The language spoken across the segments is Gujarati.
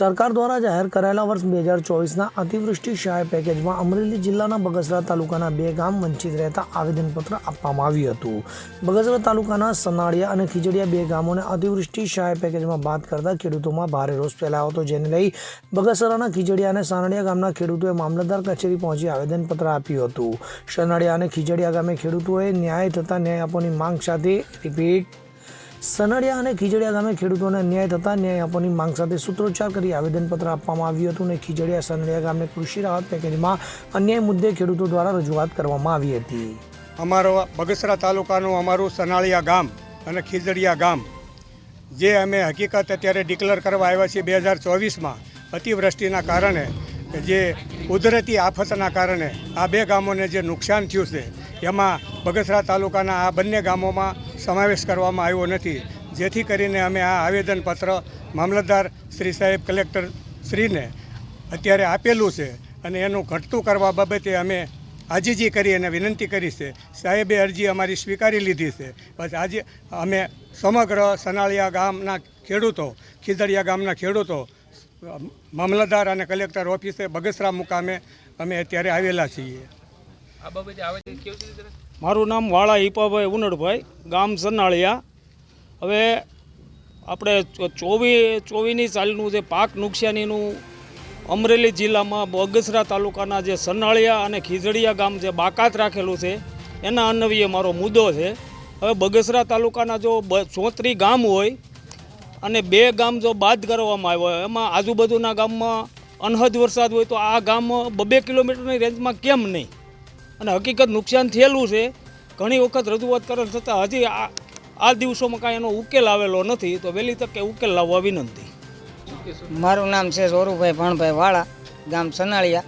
સરકાર દ્વારા જાહેર કરાયેલા વર્ષ બે હજાર ચોવીસના અતિવૃષ્ટિ સહાય પેકેજમાં અમરેલી જિલ્લાના બગસરા તાલુકાના બે ગામ વંચિત રહેતા આવેદનપત્ર આપવામાં આવ્યું હતું. બગસરા તાલુકાના સનાળિયા અને ખીજડીયા બે ગામોને અતિવૃષ્ટિ સહાય પેકેજમાં બાદ કરતા ખેડૂતોમાં ભારે રોષ ફેલાયો હતો, જેને લઈ બગસરાના ખીજડીયા અને સાનડિયા ગામના ખેડૂતોએ મામલતદાર કચેરી પહોંચી આવેદનપત્ર આપ્યું હતું. સનાળિયા અને ખીજડીયા ગામે ખેડૂતોએ ન્યાય થતા ન્યાય આપવાની માંગ સાથે રિપીટ સનડિયા અને ખીજડિયા ગામે ખેડૂતોને ન્યાય થતા ન્યાય આપવાની માંગ સાથે સૂત્રોચ્ચાર કરી આવેદનપત્ર આપવામાં આવ્યું હતું અને ખીજડીયા સનડિયા ગામને કૃષિ રાહત પેકેજમાં અન્યાય મુદ્દે ખેડૂતો દ્વારા રજૂઆત કરવામાં આવી હતી. અમારો બગસરા તાલુકાનું અમારું સનાળિયા ગામ અને ખીજડીયા ગામ, જે અમે હકીકત અત્યારે ડિક્લેર કરવા આવ્યા છીએ બે હજાર ચોવીસમાં અતિવૃષ્ટિના કારણે, જે કુદરતી આફતના કારણે આ બે ગામોને જે નુકસાન થયું છે, એમાં બગસરા તાલુકાના આ બંને ગામોમાં સમાવેશ કરવામાં આવ્યો નથી. જેથી કરીને અમે આ આવેદનપત્ર મામલતદાર શ્રી સાહેબ કલેક્ટર શ્રીને અત્યારે આપેલું છે અને એનું ઘટતું કરવા બાબતે અમે આજીજી કરી અને વિનંતી કરી છે. સાહેબે અરજી અમારી સ્વીકારી લીધી છે. બસ આજે અમે સમગ્ર સનાળિયા ગામના ખેડૂતો ખીદડિયા ગામના ખેડૂતો, મામલતદાર અને કલેક્ટર ઓફિસે બગસરા મુકામે અમે અત્યારે આવેલા છીએ. આ બાબતે આવે મારું નામ વાળા હિપાભાઈ ઉનડભાઈ, ગામ સનાળિયા. હવે આપણે ચોવી ચોવીની સાલનું જે પાક નુકસાનીનું અમરેલી જિલ્લામાં બગસરા તાલુકાના જે સનાળિયા અને ખીજડીયા ગામ જે બાકાત રાખેલું છે, એના અન્વયે મારો મુદ્દો છે. હવે બગસરા તાલુકાના જો ચોત્રી ગામ હોય અને બે ગામ જો બાદ કરવામાં આવ્યો હોય, એમાં આજુબાજુના ગામમાં અનહદ વરસાદ હોય તો આ ગામ બબે કિલોમીટરની રેન્જમાં કેમ નહીં? અને હકીકત નુકસાન થયેલું છે. ઘણી વખત રજૂઆત કરવા છતાં હજી આ આ દિવસોમાં કાંઈ એનો ઉકેલ આવેલો નથી. તો વહેલી તકે ઉકેલ લાવવા વિનંતી. મારું નામ છે સોરુભાઈ ભણભાઈ વાળા, ગામ સનાળિયા.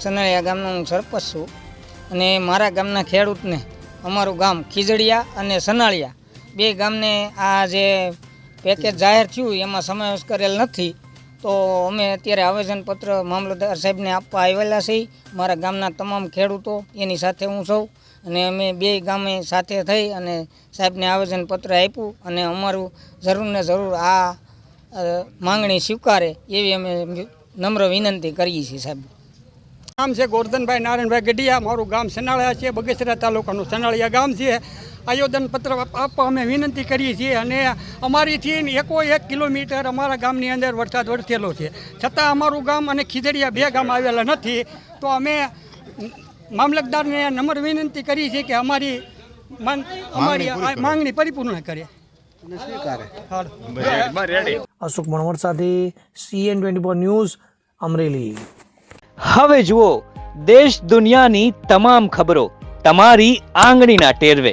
સનાળિયા ગામનો હું સરપંચ છું. અને મારા ગામના ખેડૂતને અમારું ગામ ખીજડીયા અને સનાળિયા. બે ગામને આ જે પેકેજ જાહેર થયું, એમાં સમાવેશ કરેલ નથી. તો અમે અત્યારે આવેદનપત્ર મામલતદાર સાહેબને આપવા આવેલા છીએ. મારા ગામના તમામ ખેડૂતો એની સાથે હું સૌ અને અમે બે ગામે સાથે થઈ અને સાહેબને આવેદનપત્ર આપ્યું અને અમારું જરૂર ને જરૂર આ માંગણી સ્વીકારે એવી અમે નમ્ર વિનંતી કરીએ છીએ સાહેબ. નામ છે ગોરધનભાઈ નારાયણભાઈ ગઢિયા. મારું ગામ સનાળિયા છે, બગસરા તાલુકાનું સનાળિયા ગામ છે. આયોજન પત્ર આપવા અમે વિનંતી કરીએ છીએ અને અમારીથી એકો એક કિલોમીટર અમારા ગામની અંદર વરસાદ વરસેલો છે. છતાં અમારું ગામ અને ખીજડીયા બે ગામ આવેલા નથી તો અમે મામલતદારને નમ્ર વિનંતી કરી છે કે અમારી માંગ અમારી માંગણી પરિપૂર્ણ કરે. અશોક મણવર સાથે CN twenty four news Amreli. હવે જુઓ દેશ દુનિયાની તમામ ખબરો તમારી આંગળીના ટેરવે.